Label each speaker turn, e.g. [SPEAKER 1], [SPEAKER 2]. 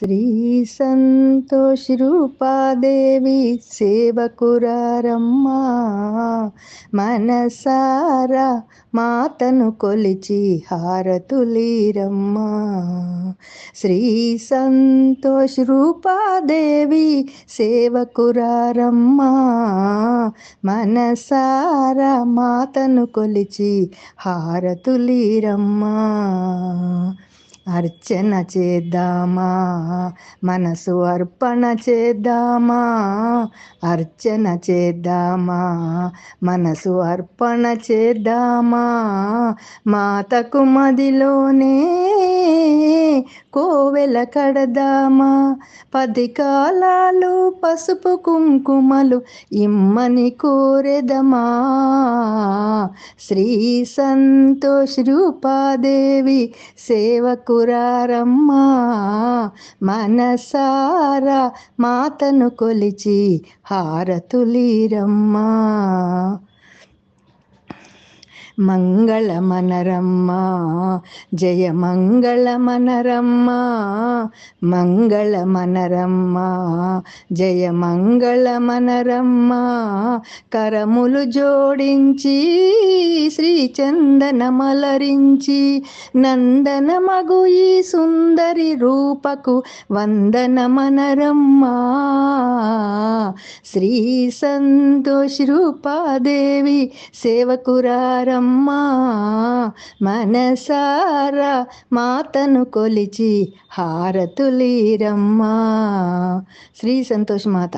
[SPEAKER 1] శ్రీ సంతోష్ రూపాదేవి సేవకురారమ్మా. మనసారా మాతను కొలిచి హారతులీరమ్మా. శ్రీ సంతోష్ రూపాదేవి సేవకురారమ్మా. మనసారా మాతను కొలిచి హారతులీరమ్మా. అర్చన చేద్దామా? మనసు అర్పణ చేద్దామా? అర్చన చేద్దామా? మనసు అర్పణ చేద్దామా? మాతకు మదిలోనే కోవెల కడదామా? పది కాలాలు పసుపు కుంకుమలు ఇమ్మని కోరెదమా? శ్రీ సంతోష్ రూపాదేవి సేవకురారమ్మా. మనసారా మాతను కొలిచి హారతులీరమ్మా. మంగళమనరమ్మా జయ మంగళమనరమ్మా మంగళమనరమ్మా జయ మంగళమనరమ్మా కరములు జోడించి శ్రీ చందనమలరించి నందనమగు ఈ సుందరి రూపకు వందనమనరమ్మా. శ్రీ సంతోష్ రూపాదేవి సేవకురారమ్మా. మనసారా మాతను కొలిచి హారతులీరమ్మా. శ్రీ సంతోష్ మాత.